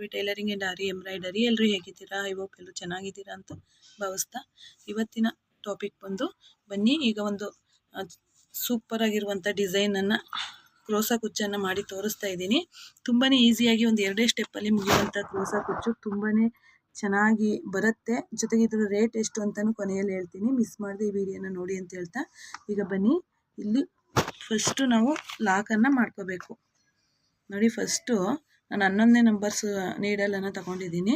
Shanvi tailoring and aari embroidery ಎಲ್ಲರೂ ಹೇಗಿದ್ದೀರಾ? I hope ಎಲ್ಲರೂ ಚೆನ್ನಾಗಿದ್ದೀರಾ ಅಂತ ಭಾವಿಸ್ತಾ ಇವತ್ತಿನ ಟಾಪಿಕ್ ಬಂದು ಬನ್ನಿ. ಈಗ ಒಂದು ಸೂಪರ್ ಆಗಿರುವಂಥ ಡಿಸೈನನ್ನು ಕ್ರೋಸಾ ಕುಚ್ಚನ್ನು ಮಾಡಿ ತೋರಿಸ್ತಾ ಇದ್ದೀನಿ. ತುಂಬಾ ಈಸಿಯಾಗಿ ಒಂದು ಎರಡೇ ಸ್ಟೆಪ್ಪಲ್ಲಿ ಮುಗಿಯುವಂಥ ಕ್ರೋಸಾ ಕುಚ್ಚು ತುಂಬಾ ಚೆನ್ನಾಗಿ ಬರುತ್ತೆ. ಜೊತೆಗೆ ಇದ್ರ ರೇಟ್ ಎಷ್ಟು ಅಂತಲೂ ಕೊನೆಯಲ್ಲಿ ಹೇಳ್ತೀನಿ. ಮಿಸ್ ಮಾಡಿದೆ ಈ ವಿಡಿಯೋನ ನೋಡಿ ಅಂತ ಹೇಳ್ತಾ. ಈಗ ಬನ್ನಿ. ಇಲ್ಲಿ ಫಸ್ಟು ನಾವು ಲಾಕನ್ನು ಮಾಡ್ಕೋಬೇಕು. ನೋಡಿ ಫಸ್ಟು ನಾನು ಹನ್ನೊಂದನೇ ನಂಬರ್ಸ್ ನೀಡಲನ್ನು ತಗೊಂಡಿದ್ದೀನಿ.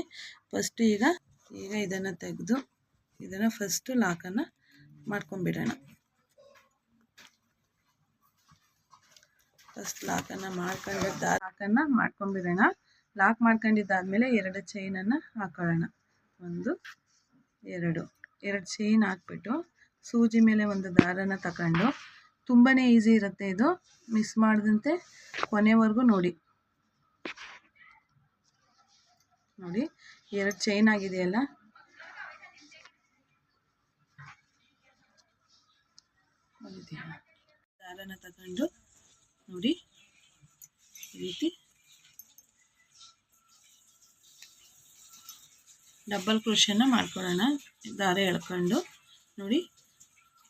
ಫಸ್ಟು ಈಗ ಈಗ ಇದನ್ನು ತೆಗೆದು, ಇದನ್ನು ಫಸ್ಟು ಲಾಕನ್ನು ಮಾಡ್ಕೊಂಬಿಡೋಣ ಫಸ್ಟ್ ಲಾಕನ್ನು ಮಾಡ್ಕೊಂಡಿದ್ದ ಲಾಕನ್ನು ಮಾಡ್ಕೊಂಬಿಡೋಣ ಲಾಕ್ ಮಾಡ್ಕೊಂಡಿದ್ದಾದಮೇಲೆ ಎರಡು ಚೈನನ್ನು ಹಾಕೊಳ್ಳೋಣ. ಒಂದು, ಎರಡು. ಎರಡು ಚೈನ್ ಹಾಕ್ಬಿಟ್ಟು ಸೂಜಿ ಮೇಲೆ ಒಂದು ದಾರನ ತಗೊಂಡು ತುಂಬಾ ಈಸಿ ಇರುತ್ತೆ ಇದು. ಮಿಸ್ ಮಾಡಿದಂತೆ ಕೊನೆವರೆಗೂ ನೋಡಿ. ನೋಡಿ ಎರಡು ಚೈನ್ ಆಗಿದೆಯಲ್ಲ? ದಾರನ ತಗೊಂಡು ನೋಡಿ, ಈ ರೀತಿ. ಡಬ್ಬಲ್ ಕ್ರೋಶನ ಮಾಡ್ಕೊಳ್ಳೋಣ. ದಾರ ಎಳ್ಕೊಂಡು ನೋಡಿ,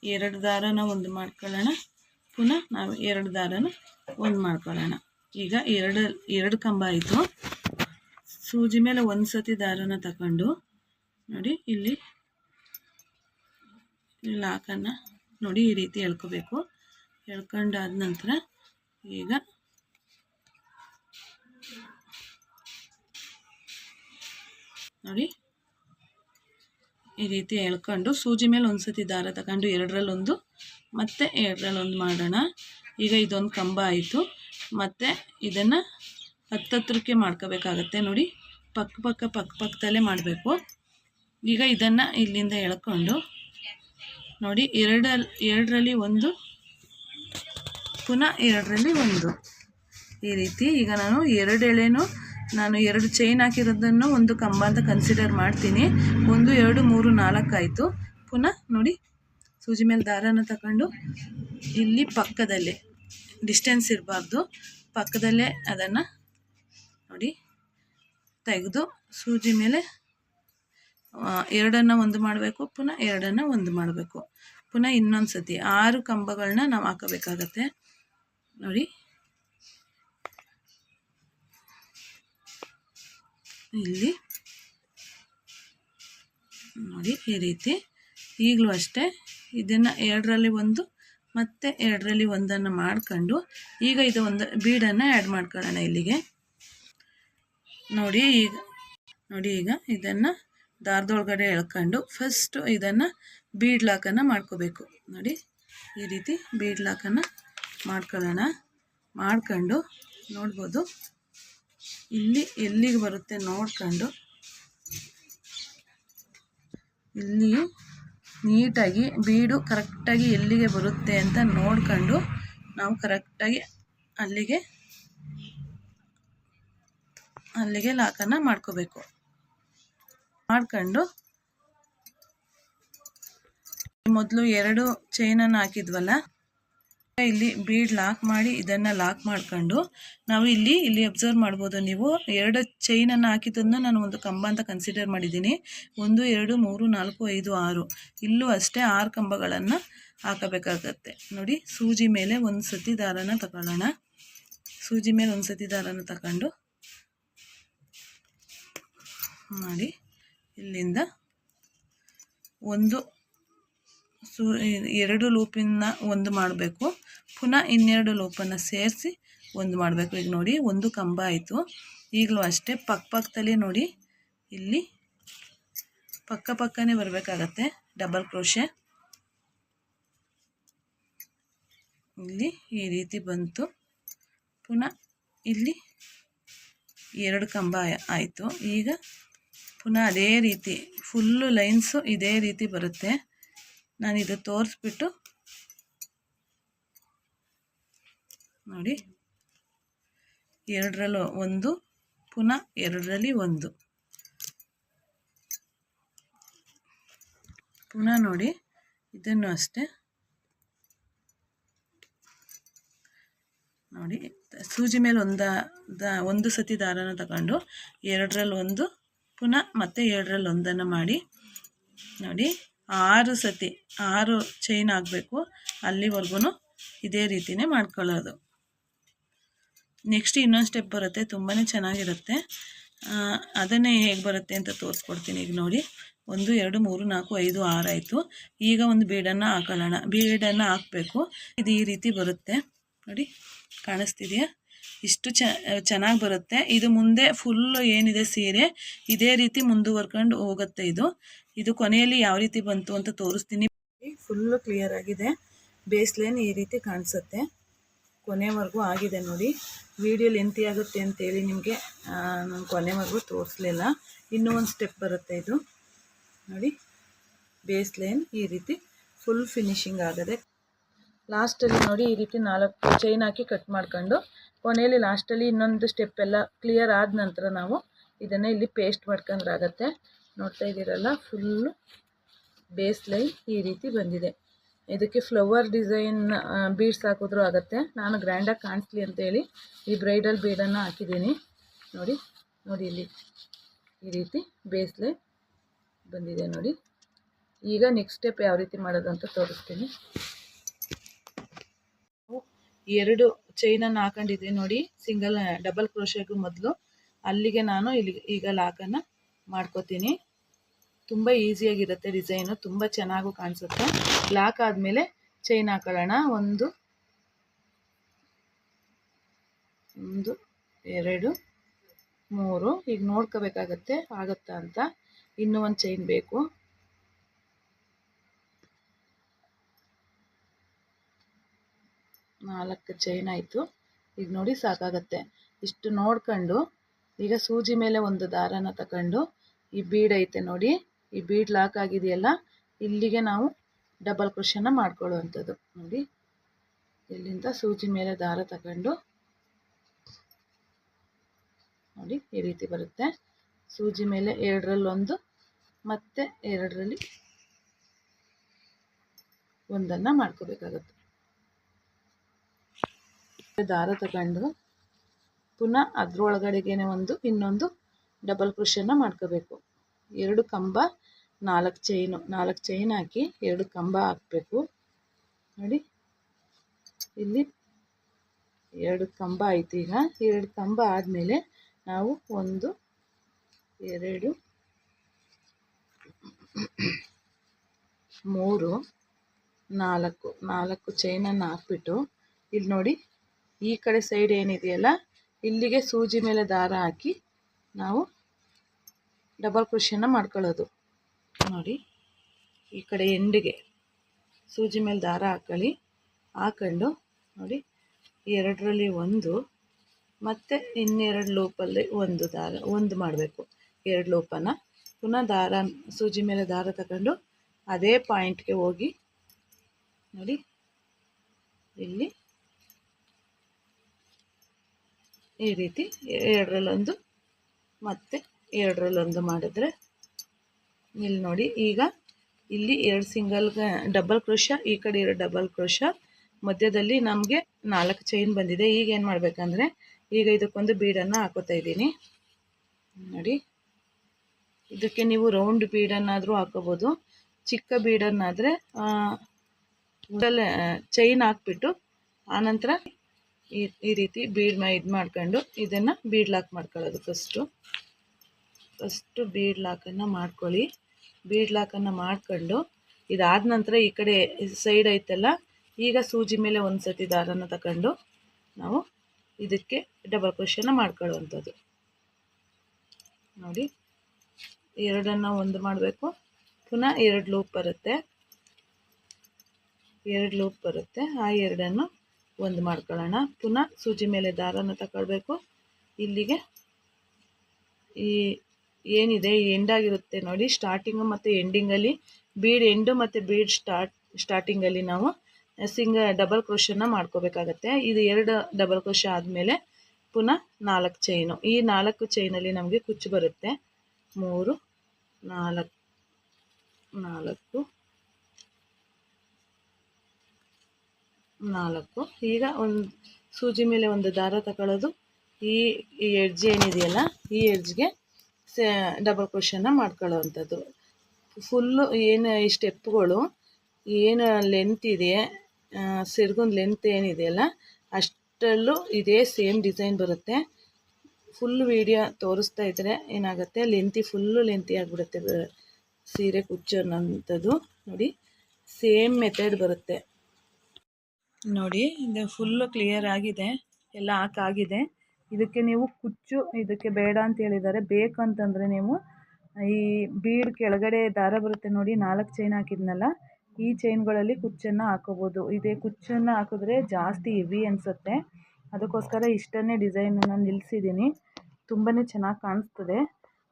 ಎರಡು ದಾರನ ಒಂದು ಮಾಡ್ಕೊಳ್ಳೋಣ. ಪುನಃ ನಾವು ಎರಡು ದಾರನ ಒಂದು ಮಾಡ್ಕೊಳ್ಳೋಣ. ಈಗ ಎರಡು ಎರಡು ಕಂಬ ಆಯಿತು. ಸೂಜಿ ಮೇಲೆ ಒಂದು ಸತಿ ದಾರನ ತಗೊಂಡು ನೋಡಿ ಇಲ್ಲಿ ಲಾಕನ್ನು ನೋಡಿ ಈ ರೀತಿ ಎಳ್ಕೋಬೇಕು. ಎಳ್ಕೊಂಡಾದ ನಂತರ ಈಗ ನೋಡಿ ಈ ರೀತಿ ಎಳ್ಕೊಂಡು ಸೂಜಿ ಮೇಲೆ ಒಂದು ಸತಿ ದಾರ ತಗೊಂಡು ಎರಡರಲ್ಲೊಂದು, ಮತ್ತೆ ಎರಡರಲ್ಲೊಂದು ಮಾಡೋಣ. ಈಗ ಇದೊಂದು ಕಂಬ ಆಯಿತು. ಮತ್ತು ಇದನ್ನು ಹತ್ತತ್ರಕ್ಕೆ ಮಾಡ್ಕೋಬೇಕಾಗತ್ತೆ ನೋಡಿ. ಪಕ್ಕ ಪಕ್ಕ ಪಕ್ಕ ಪಕ್ಕದಲ್ಲೇ ಮಾಡಬೇಕು. ಈಗ ಇದನ್ನು ಇಲ್ಲಿಂದ ಎಳ್ಕೊಂಡು ನೋಡಿ ಎರಡಲ್ಲಿ ಎರಡರಲ್ಲಿ ಒಂದು, ಪುನಃ ಎರಡರಲ್ಲಿ ಒಂದು. ಈ ರೀತಿ ಈಗ ನಾನು ಎರಡು ಎಳೆನು, ನಾನು ಎರಡು ಚೈನ್ ಹಾಕಿರೋದನ್ನು ಒಂದು ಕಂಬ ಅಂತ ಕನ್ಸಿಡರ್ ಮಾಡ್ತೀನಿ. ಒಂದು, ಎರಡು, ಮೂರು, ನಾಲ್ಕು ಆಯಿತು. ಪುನಃ ನೋಡಿ ಸೂಜಿ ಮೇಲೆ ದಾರನ ತಗೊಂಡು ಇಲ್ಲಿ ಪಕ್ಕದಲ್ಲೇ ಡಿಸ್ಟೆನ್ಸ್ ಇರಬಾರ್ದು. ಪಕ್ಕದಲ್ಲೇ ಅದನ್ನು ನೋಡಿ ತೆಗೆದು ಸೂಜಿ ಮೇಲೆ ಎರಡನ್ನು ಒಂದು ಮಾಡಬೇಕು, ಪುನಃ ಎರಡನ್ನು ಒಂದು ಮಾಡಬೇಕು. ಪುನಃ ಇನ್ನೊಂದು ಸತಿ ಆರು ಕಂಬಗಳನ್ನ ನಾವು ಹಾಕಬೇಕಾಗತ್ತೆ. ನೋಡಿ. ಇಲ್ಲಿ. ನೋಡಿ, ಈ ರೀತಿ. ಈಗಲೂ ಅಷ್ಟೇ. ಇದನ್ನು ಎರಡರಲ್ಲಿ ಒಂದು, ಮತ್ತು ಎರಡರಲ್ಲಿ ಒಂದನ್ನು ಮಾಡ್ಕೊಂಡು, ಈಗ ಇದು ಒಂದು ಬೀಡನ್ನು ಆ್ಯಡ್ ಮಾಡ್ಕೊಳ್ಳೋಣ ಇಲ್ಲಿಗೆ. ನೋಡಿ ಈಗ ನೋಡಿ ಈಗ ಇದನ್ನು ದಾರದೊಳಗಡೆ ಎಳ್ಕೊಂಡು ಫಸ್ಟು ಇದನ್ನು ಬೀಡ್ ಲಾಕನ್ನು ಮಾಡ್ಕೋಬೇಕು. ನೋಡಿ, ಈ ರೀತಿ ಬೀಡ್ ಲಾಕನ್ನು ಮಾಡ್ಕೊಳ್ಳೋಣ. ಮಾಡ್ಕೊಂಡು ನೋಡ್ಬೋದು. ಇಲ್ಲಿ ಎಲ್ಲಿಗೆ ಬರುತ್ತೆ ನೋಡ್ಕೊಂಡು. ಇಲ್ಲಿ ನೀಟಾಗಿ ಬೀಡು ಕರೆಕ್ಟಾಗಿ ಎಲ್ಲಿಗೆ ಬರುತ್ತೆ ಅಂತ ನೋಡ್ಕೊಂಡು ನಾವು ಕರೆಕ್ಟಾಗಿ ಅಲ್ಲಿಗೆ ಅಲ್ಲಿಗೆ ಲಾಕನ್ನು ಮಾಡ್ಕೋಬೇಕು. ಮಾಡ್ಕೊಂಡು ಮೊದಲು ಎರಡು ಚೈನನ್ನು ಹಾಕಿದ್ವಲ್ಲ, ಇಲ್ಲಿ ಬೀಡ್ ಲಾಕ್ ಮಾಡಿ ಇದನ್ನು ಲಾಕ್ ಮಾಡ್ಕೊಂಡು ನಾವು ಇಲ್ಲಿ ಇಲ್ಲಿ ಅಬ್ಸರ್ವ್ ಮಾಡ್ಬೋದು ನೀವು. ಎರಡು ಚೈನನ್ನು ಹಾಕಿದ್ದನ್ನು ನಾನು ಒಂದು ಕಂಬ ಅಂತ ಕನ್ಸಿಡರ್ ಮಾಡಿದ್ದೀನಿ. ಒಂದು, ಎರಡು, ಮೂರು, ನಾಲ್ಕು, ಐದು, ಆರು. ಇಲ್ಲೂ ಅಷ್ಟೇ ಆರು ಕಂಬಗಳನ್ನು ಹಾಕಬೇಕಾಗತ್ತೆ. ನೋಡಿ, ಸೂಜಿ ಮೇಲೆ ಒಂದು ಸತಿ ದಾರನ ತಗೊಳ್ಳೋಣ. ಸೂಜಿ ಮೇಲೆ ಒಂದು ಸತಿ ದಾರನ ತಗೊಂಡು ಮಾಡಿ ಇಲ್ಲಿಂದ ಒಂದು ಸು ಎರಡು ಲೂಪಿನ ಒಂದು ಮಾಡಬೇಕು. ಪುನಃ ಇನ್ನೆರಡು ಲೂಪನ್ನು ಸೇರಿಸಿ ಒಂದು ಮಾಡಬೇಕು. ಈಗ ನೋಡಿ, ಒಂದು ಕಂಬ ಆಯಿತು. ಈಗಲೂ ಅಷ್ಟೇ ಪಕ್ಕ ಪಕ್ಕದಲ್ಲಿ ನೋಡಿ, ಇಲ್ಲಿ ಪಕ್ಕ ಪಕ್ಕನೇ ಬರಬೇಕಾಗತ್ತೆ. Double crochet. ಇಲ್ಲಿ ಈ ರೀತಿ ಬಂತು. ಪುನಃ ಇಲ್ಲಿ ಎರಡು ಕಂಬ ಆಯಿತು. ಈಗ ಪುನಃ ಅದೇ ರೀತಿ, ಫುಲ್ಲು ಲೈನ್ಸು ಇದೇ ರೀತಿ ಬರುತ್ತೆ. ನಾನು ಇದು ತೋರಿಸ್ಬಿಟ್ಟು ನೋಡಿ, ಎರಡರಲ್ಲೂ ಒಂದು, ಪುನಃ ಎರಡರಲ್ಲಿ ಒಂದು. ಪುನಃ ನೋಡಿ, ಇದನ್ನು ಅಷ್ಟೇ. ನೋಡಿ, ಸೂಜಿ ಮೇಲೆ ಒಂದ ಒಂದು ಸತಿ ದಾರನ ತಗೊಂಡು ಎರಡರಲ್ಲಿ ಒಂದು ಪುನಃ ಮತ್ತೆ ಎರಡರಲ್ಲಿ ಒಂದನ್ನು ಮಾಡಿ. ನೋಡಿ, ಆರು ಸತಿ, ಆರು ಚೈನ್ ಆಗಬೇಕು. ಅಲ್ಲಿವರೆಗೂ ಇದೇ ರೀತಿಯೇ ಮಾಡ್ಕೊಳ್ಳೋದು. ನೆಕ್ಸ್ಟ್ ಇನ್ನೊಂದು ಸ್ಟೆಪ್ ಬರುತ್ತೆ. ತುಂಬಾ ಚೆನ್ನಾಗಿರುತ್ತೆ. ಅದನ್ನೇ ಹೇಗೆ ಬರುತ್ತೆ ಅಂತ ತೋರಿಸ್ಕೊಡ್ತೀನಿ ಈಗ ನೋಡಿ. ಒಂದು, ಎರಡು, ಮೂರು, ನಾಲ್ಕು, ಐದು, ಆರು ಆಯಿತು. ಈಗ ಒಂದು ಬೀಡನ್ನು ಹಾಕೊಳ್ಳೋಣ. ಬೀಡನ್ನು ಹಾಕಬೇಕು. ಇದು ಈ ರೀತಿ ಬರುತ್ತೆ. ನೋಡಿ, ಕಾಣಿಸ್ತಿದೆಯಾ? ಇಷ್ಟು ಚ, ಚೆನ್ನಾಗಿ ಬರುತ್ತೆ. ಇದು ಮುಂದೆ ಫುಲ್ಲು ಏನಿದೆ ಸೀರೆ, ಇದೇ ರೀತಿ ಮುಂದುವರ್ಕೊಂಡು ಹೋಗುತ್ತೆ ಇದು. ಇದು ಕೊನೆಯಲ್ಲಿ ಯಾವ ರೀತಿ ಬಂತು ಅಂತ ತೋರಿಸ್ತೀನಿ. ಫುಲ್ಲು ಕ್ಲಿಯರ್ ಆಗಿದೆ. ಬೇಸ್ ಲೈನ್ ಈ ರೀತಿ ಕಾಣಿಸುತ್ತೆ. ಕೊನೆವರೆಗೂ ಆಗಿದೆ ನೋಡಿ. ವಿಡಿಯೋ ಲೆಂತಿ ಆಗುತ್ತೆ ಅಂತೇಳಿ ನಿಮಗೆ ನಾನು ಕೊನೆವರೆಗೂ ತೋರಿಸ್ಲಿಲ್ಲ. ಇನ್ನೂ ಒಂದು ಸ್ಟೆಪ್ ಬರುತ್ತೆ ಇದು. ನೋಡಿ ಬೇಸ್ ಲೈನ್ ಈ ರೀತಿ ಫುಲ್ ಫಿನಿಶಿಂಗ್ ಆಗದೆ. ಲಾಸ್ಟಲ್ಲಿ ನೋಡಿ ಈ ರೀತಿ ನಾಲ್ಕು ಚೈನ್ ಹಾಕಿ ಕಟ್ ಮಾಡ್ಕೊಂಡು ಕೊನೆಯಲ್ಲಿ ಲಾಸ್ಟಲ್ಲಿ ಇನ್ನೊಂದು ಸ್ಟೆಪ್ ಎಲ್ಲ ಕ್ಲಿಯರ್ ಆದ ನಂತರ ನಾವು ಇದನ್ನು ಇಲ್ಲಿ ಪೇಸ್ಟ್ ಮಾಡ್ಕೊಂಡ್ರಾಗತ್ತೆ. ನೋಡ್ತಾ ಇದ್ದೀರಲ್ಲ ಫುಲ್ಲು ಬೇಸ್ ಲೈನ್ ಈ ರೀತಿ ಬಂದಿದೆ. ಇದಕ್ಕೆ ಫ್ಲವರ್ ಡಿಸೈನ್ ಬೀಡ್ಸ್ ಹಾಕಿದ್ರೂ ಆಗುತ್ತೆ. ನಾನು ಗ್ರ್ಯಾಂಡಾಗಿ ಕಾಣಿಸ್ಲಿ ಅಂತೇಳಿ ಈ ಬ್ರೈಡಲ್ ಬೀಡನ್ನು ಹಾಕಿದ್ದೀನಿ. ನೋಡಿ ನೋಡಿ ಇಲ್ಲಿ ಈ ರೀತಿ ಬೇಸ್ ಲೈನ್ ಬಂದಿದೆ ನೋಡಿ. ಈಗ ನೆಕ್ಸ್ಟ್ ಸ್ಟೆಪ್ ಯಾವ ರೀತಿ ಮಾಡೋದು ಅಂತ ತೋರಿಸ್ತೀನಿ. ಎರಡು ಚೈನನ್ನು ಹಾಕೊಂಡಿದ್ದೆ ನೋಡಿ ಸಿಂಗಲ್ ಡಬಲ್ ಕ್ರೋಶೆಗೂ ಮೊದಲು. ಅಲ್ಲಿಗೆ ನಾನು ಇಲ್ಲಿ ಈಗ ಲಾಕನ್ನು ಮಾಡ್ಕೋತೀನಿ. ತುಂಬ ಈಸಿಯಾಗಿರುತ್ತೆ ಡಿಸೈನು ತುಂಬ ಚೆನ್ನಾಗೂ ಕಾಣಿಸುತ್ತೆ. ಲಾಕ್ ಆದಮೇಲೆ ಚೈನ್ ಹಾಕೊಳ್ಳೋಣ. ಒಂದು ಒಂದು, ಎರಡು, ಮೂರು. ಈಗ ನೋಡ್ಕೋಬೇಕಾಗತ್ತೆ, ಆಗುತ್ತಾ ಅಂತ. ಇನ್ನೂ ಒಂದು ಚೈನ್ ಬೇಕು. ನಾಲ್ಕು ಚೈನ್ ಆಯಿತು. ಈಗ ನೋಡಿ ಸಾಕಾಗತ್ತೆ. ಇಷ್ಟು ನೋಡ್ಕೊಂಡು, ಈಗ ಸೂಜಿ ಮೇಲೆ ಒಂದು ದಾರನ ತಗೊಂಡು ಈ ಬೀಡ್ ಐತೆ ನೋಡಿ. ಈ ಬೀಡ್ ಲಾಕ್ ಆಗಿದೆಯಲ್ಲ, ಇಲ್ಲಿಗೆ ನಾವು ಡಬಲ್ ಕ್ರೋಶನ ಮಾಡ್ಕೊಳ್ಳುವಂಥದ್ದು. ನೋಡಿ. ಇಲ್ಲಿಂದ ಸೂಜಿ ಮೇಲೆ ದಾರ ತಗೊಂಡು ನೋಡಿ ಈ ರೀತಿ ಬರುತ್ತೆ. ಸೂಜಿ ಮೇಲೆ ಎರಡರಲ್ಲೊಂದು, ಮತ್ತೆ ಎರಡರಲ್ಲಿ ಒಂದನ್ನು ಮಾಡ್ಕೋಬೇಕಾಗುತ್ತೆ. ದಾರ ತಗೊಂಡು ಪುನಃ ಅದರೊಳಗಡೆಗೇನೆ ಒಂದು, ಇನ್ನೊಂದು ಡಬಲ್ ಕ್ರೋಶನ ಮಾಡ್ಕೋಬೇಕು. ಎರಡು ಕಂಬ, ನಾಲ್ಕು ಚೈನು ನಾಲ್ಕು ಚೈನ್ ಹಾಕಿ ಎರಡು ಕಂಬ ಹಾಕಬೇಕು. ನೋಡಿ, ಇಲ್ಲಿ ಎರಡು ಕಂಬ ಆಯ್ತು ಈಗ. ಎರಡು ಕಂಬ ಆದಮೇಲೆ ನಾವು ಒಂದು, ಎರಡು, ಮೂರು, ನಾಲ್ಕು ನಾಲ್ಕು ಚೈನನ್ನು ಹಾಕ್ಬಿಟ್ಟು, ಇಲ್ಲಿ ನೋಡಿ ಈ ಕಡೆ ಸೈಡ್ ಏನಿದೆಯಲ್ಲ, ಇಲ್ಲಿಗೆ ಸೂಜಿ ಮೇಲೆ ದಾರ ಹಾಕಿ ನಾವು ಡಬಲ್ ಕೃಷಿಯನ್ನು ಮಾಡ್ಕೊಳ್ಳೋದು. ನೋಡಿ, ಈ ಕಡೆ ಎಂಡಿಗೆ ಸೂಜಿ ಮೇಲೆ ದಾರ ಹಾಕೊಳ್ಳಿ ಹಾಕೊಂಡು ನೋಡಿ ಎರಡರಲ್ಲಿ ಒಂದು, ಮತ್ತು ಇನ್ನೆರಡು ಲೋಪಲ್ಲಿ ಒಂದು ದಾರ, ಒಂದು ಮಾಡಬೇಕು. ಎರಡು ಲೂಪನ, ಪುನಃ ದಾರ, ಸೂಜಿ ಮೇಲೆ ದಾರ ತಗೊಂಡು ಅದೇ ಪಾಯಿಂಟ್ಗೆ ಹೋಗಿ ನೋಡಿ, ಇಲ್ಲಿ ಈ ರೀತಿ ಎರಡರಲ್ಲೊಂದು ಮತ್ತು ಎರಡರಲ್ಲೊಂದು ಮಾಡಿದ್ರೆ ಇಲ್ಲಿ ನೋಡಿ, ಈಗ ಇಲ್ಲಿ ಎರಡು ಸಿಂಗಲ್ ಡಬಲ್ ಕ್ರೋಶ, ಈ ಕಡೆ ಎರಡು ಡಬಲ್ ಕ್ರೋಶ, ಮಧ್ಯದಲ್ಲಿ ನಮಗೆ ನಾಲ್ಕು ಚೈನ್ ಬಂದಿದೆ. ಈಗ ಏನು ಮಾಡಬೇಕಂದ್ರೆ, ಈಗ ಇದಕ್ಕೊಂದು ಬೀಡನ್ನು ಹಾಕೋತಾ ಇದ್ದೀನಿ. ನೋಡಿ, ಇದಕ್ಕೆ ನೀವು ರೌಂಡ್ ಬೀಡನ್ನಾದರೂ ಹಾಕೋಬೋದು. ಚಿಕ್ಕ ಬೀಡನ್ನಾದರೆ ಚೈನ್ ಹಾಕ್ಬಿಟ್ಟು ಆನಂತರ ಈ ಈ ರೀತಿ ಬೀಡ್ ಮಾ ಇದು ಮಾಡ್ಕೊಂಡು ಇದನ್ನು ಬೀಡ್ ಲಾಕ್ ಮಾಡ್ಕೊಳ್ಳೋದು ಫಸ್ಟು ಫಸ್ಟು ಬೀಡ್ ಲಾಕನ್ನು ಮಾಡ್ಕೊಳ್ಳಿ. ಬೀಡ್ ಲಾಕನ್ನು ಮಾಡ್ಕೊಂಡು ಇದಾದ ನಂತರ ಈ ಕಡೆ ಸೈಡ್ ಐತಲ್ಲ, ಈಗ ಸೂಜಿ ಮೇಲೆ ಒಂದು ಸತಿ ದಾರನ ತಗೊಂಡು ನಾವು ಇದಕ್ಕೆ ಡಬಲ್ ಕ್ರೋಶನ ಮಾಡ್ಕೊಳ್ಳುವಂಥದ್ದು. ನೋಡಿ, ಎರಡನ್ನು ಒಂದು ಮಾಡಬೇಕು. ಪುನಃ ಎರಡು ಲೂಪ್ ಬರುತ್ತೆ. ಎರಡು ಲೂಪ್ ಬರುತ್ತೆ. ಆ ಎರಡನ್ನು ಒಂದು ಮಾಡ್ಕೊಳ್ಳೋಣ. ಪುನಃ ಸೂಜಿ ಮೇಲೆ ದಾರನ ತಗೊಳ್ಬೇಕು. ಇಲ್ಲಿಗೆ ಈ ಏನಿದೆ ಎಂಡಾಗಿರುತ್ತೆ ನೋಡಿ. ಸ್ಟಾರ್ಟಿಂಗು ಮತ್ತು ಎಂಡಿಂಗಲ್ಲಿ ಬೀಡ್ ಎಂಡು ಮತ್ತು ಬೀಡ್ ಸ್ಟಾರ್ಟ್ ಸ್ಟಾರ್ಟಿಂಗಲ್ಲಿ ನಾವು ಸಿಂಗ ಡಬಲ್ ಕ್ರೋಶನ್ನ ಮಾಡ್ಕೋಬೇಕಾಗತ್ತೆ. ಇದು ಎರಡು ಡಬಲ್ ಕ್ರೋಶ ಆದಮೇಲೆ ಪುನಃ ನಾಲ್ಕು ಚೈನು ಈ ನಾಲ್ಕು ಚೈನಲ್ಲಿ ನಮಗೆ ಕುಚ್ಚು ಬರುತ್ತೆ. ಮೂರು, ನಾಲ್ಕು ನಾಲ್ಕು ನಾಲ್ಕು. ಈಗ ಒಂದು ಸೂಜಿ ಮೇಲೆ ಒಂದು ದಾರ ತಗೊಳ್ಳೋದು ಈ ಈ ಎಡ್ಜ್ ಏನಿದೆಯಲ್ಲ, ಈ ಎಡ್ಜ್ಗೆ ಸೇ ಡಬಲ್ ಕ್ರೋಶನ ಮಾಡ್ಕೊಳ್ಳೋವಂಥದ್ದು. ಫುಲ್ಲು ಏನು, ಈ ಸ್ಟೆಪ್ಗಳು ಏನು ಲೆಂತ್ ಇದೆ ಸೆರ್ಗೊಂದು ಲೆಂತ್ ಏನಿದೆಯಲ್ಲ, ಅಷ್ಟರಲ್ಲೂ ಇದೇ ಸೇಮ್ ಡಿಸೈನ್ ಬರುತ್ತೆ. ಫುಲ್ ವೀಡಿಯೋ ತೋರಿಸ್ತಾ ಇದ್ದರೆ ಏನಾಗುತ್ತೆ ಲೆಂತಿ ಫುಲ್ಲು ಲೆಂತಿ ಆಗಿಬಿಡುತ್ತೆ ಸೀರೆ ಕುಚ್ಚು ಅನ್ನೋಂಥದ್ದು ನೋಡಿ ಸೇಮ್ ಮೆಥಡ್ ಬರುತ್ತೆ. ನೋಡಿ, ಇದು ಫುಲ್ಲು ಕ್ಲಿಯರ್ ಆಗಿದೆ. ಎಲ್ಲ ಹಾಕಾಗಿದೆ ಇದಕ್ಕೆ ನೀವು ಕುಚ್ಚು, ಇದಕ್ಕೆ ಬೇಡ ಅಂತ ಹೇಳಿದ್ದಾರೆ. ಬೇಕಂತಂದರೆ ನೀವು ಈ ಬೀಡ್ ಕೆಳಗಡೆ ದಾರ ಬರುತ್ತೆ ನೋಡಿ, ನಾಲ್ಕು ಚೈನ್ ಹಾಕಿದ್ನಲ್ಲ, ಈ ಚೈನ್ಗಳಲ್ಲಿ ಕುಚ್ಚನ್ನು ಹಾಕೋಬೋದು. ಇದೇ ಕುಚ್ಚನ್ನು ಹಾಕಿದ್ರೆ ಜಾಸ್ತಿ ಹೆವಿ ಅನಿಸುತ್ತೆ. ಅದಕ್ಕೋಸ್ಕರ ಇಷ್ಟನ್ನೇ ಡಿಸೈನನ್ನು ನಿಲ್ಲಿಸಿದ್ದೀನಿ ತುಂಬಾ ಚೆನ್ನಾಗಿ ಕಾಣಿಸ್ತದೆ.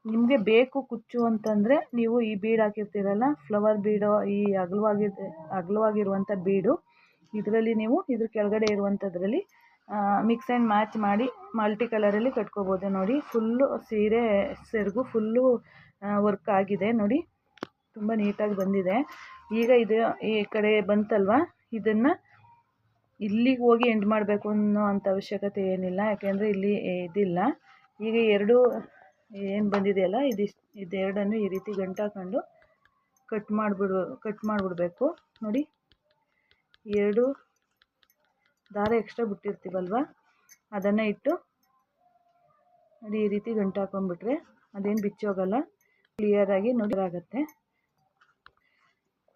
ನಿಮಗೆ ಬೇಕು ಕುಚ್ಚು ಅಂತಂದರೆ ನೀವು ಈ ಬೀಡ್ ಹಾಕಿರ್ತೀರಲ್ಲ ಫ್ಲವರ್ ಬೀಡು, ಈ ಅಗಲವಾಗಿದೆ ಅಗಲವಾಗಿರುವಂಥ ಬೀಡು ಇದರಲ್ಲಿ ನೀವು ಇದ್ರ ಕೆಳಗಡೆ ಇರುವಂಥದ್ರಲ್ಲಿ ಮಿಕ್ಸ್ ಆ್ಯಂಡ್ ಮ್ಯಾಚ್ ಮಾಡಿ ಮಲ್ಟಿ ಕಲರಲ್ಲಿ ಕಟ್ಕೋಬೋದು ನೋಡಿ. ಫುಲ್ಲು ಸೀರೆ ಸೆರಗು ಫುಲ್ಲು ವರ್ಕ್ ಆಗಿದೆ ನೋಡಿ. ತುಂಬ ನೀಟಾಗಿ ಬಂದಿದೆ. ಈಗ ಇದು ಈ ಕಡೆ ಬಂತಲ್ವಾ? ಇದನ್ನು ಇಲ್ಲಿಗೆ ಹೋಗಿ ಎಂಡ್ ಮಾಡಬೇಕು ಅನ್ನೋ ಅಂಥ ಅವಶ್ಯಕತೆ ಏನಿಲ್ಲ. ಯಾಕೆಂದರೆ ಇಲ್ಲಿ ಇದಿಲ್ಲ. ಈಗ ಎರಡು ಏನು ಬಂದಿದೆಯಲ್ಲ ಇದಿಷ್ಟು ಇದೆರಡನ್ನು ಈ ರೀತಿ ಗಂಟಾಕೊಂಡು ಕಟ್ ಮಾಡಿಬಿಡು ಕಟ್ ಮಾಡಿಬಿಡ್ಬೇಕು. ನೋಡಿ. ಎರಡು ದಾರ ಎಕ್ಸ್ಟ್ರಾ ಬಿಟ್ಟಿರ್ತೀವಲ್ವ? ಅದನ್ನು ಇಟ್ಟು ನೋಡಿ ಈ ರೀತಿ ಗಂಟು ಹಾಕೊಂಡ್ಬಿಟ್ರೆ ಅದೇನು ಬಿಚ್ಚೋಗಲ್ಲ ಕ್ಲಿಯರಾಗಿ ನೋಡಿರಾಗತ್ತೆ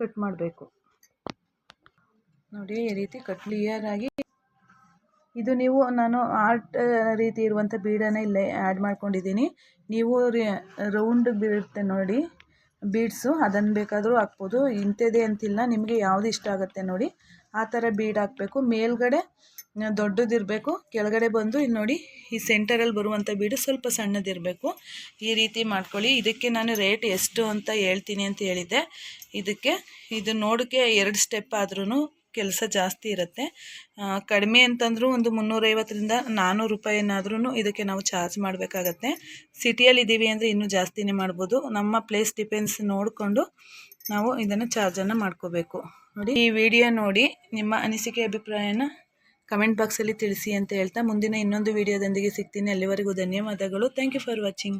ಕಟ್ ಮಾಡಬೇಕು. ನೋಡಿ ಈ ರೀತಿ ಕಟ್ ಕ್ಲಿಯರಾಗಿ ಇದು ನೀವು ನಾನು ಆರ್ಟ್ ರೀತಿ ಇರುವಂಥ ಬೀಡನ್ನು ಇಲ್ಲೇ ಆ್ಯಡ್ ಮಾಡ್ಕೊಂಡಿದ್ದೀನಿ. ನೀವು ರೌಂಡ್ ಬೀಳುತ್ತೆ ನೋಡಿ. ಬೀಡ್ಸು ಅದನ್ನು ಬೇಕಾದರೂ ಹಾಕ್ಬೋದು. ಇಂಥದ್ದೇ ಅಂತಿಲ್ಲ, ನಿಮಗೆ ಯಾವುದು ಇಷ್ಟ ಆಗುತ್ತೆ ನೋಡಿ. ಆ ಥರ ಬೀಡ್ ಹಾಕಬೇಕು. ಮೇಲ್ಗಡೆ ದೊಡ್ಡದಿರಬೇಕು, ಕೆಳಗಡೆ ಬಂದು ಇಲ್ಲಿ ನೋಡಿ, ಈ ಸೆಂಟರಲ್ಲಿ ಬರುವಂಥ ಬೀಡು ಸ್ವಲ್ಪ ಸಣ್ಣದಿರಬೇಕು. ಈ ರೀತಿ ಮಾಡ್ಕೊಳ್ಳಿ. ಇದಕ್ಕೆ ನಾನು ರೇಟ್ ಎಷ್ಟು ಅಂತ ಹೇಳ್ತೀನಿ ಅಂತ ಹೇಳಿದ್ದೆ. ಇದಕ್ಕೆ, ಇದು ನೋಡೋಕ್ಕೆ ಎರಡು ಸ್ಟೆಪ್ ಆದ್ರೂ ಕೆಲಸ ಜಾಸ್ತಿ ಇರುತ್ತೆ. ಕಡಿಮೆ ಅಂತಂದರೂ ಒಂದು ಮುನ್ನೂರೈವತ್ತರಿಂದ ನಾನ್ನೂರು ರೂಪಾಯಿನಾದ್ರೂ ಇದಕ್ಕೆ ನಾವು ಚಾರ್ಜ್ ಮಾಡಬೇಕಾಗತ್ತೆ. ಸಿಟಿಯಲ್ಲಿ ಇದ್ದೀವಿ ಅಂದರೆ ಇನ್ನೂ ಜಾಸ್ತಿನೇ ಮಾಡ್ಬೋದು. ನಮ್ಮ ಪ್ಲೇಸ್ ಡಿಪೆಂಡ್ಸ್ ನೋಡಿಕೊಂಡು ನಾವು ಇದನ್ನು ಚಾರ್ಜನ್ನು ಮಾಡ್ಕೋಬೇಕು. ನೋಡಿ, ಈ ವಿಡಿಯೋ ನೋಡಿ ನಿಮ್ಮ ಅನಿಸಿಕೆ ಅಭಿಪ್ರಾಯನ ಕಮೆಂಟ್ ಬಾಕ್ಸಲ್ಲಿ ತಿಳಿಸಿ ಅಂತ ಹೇಳ್ತಾ ಮುಂದಿನ ಇನ್ನೊಂದು ವಿಡಿಯೋದೊಂದಿಗೆ ಸಿಗ್ತೀನಿ. ಅಲ್ಲಿವರೆಗೂ ಧನ್ಯವಾದಗಳು. Thank you for watching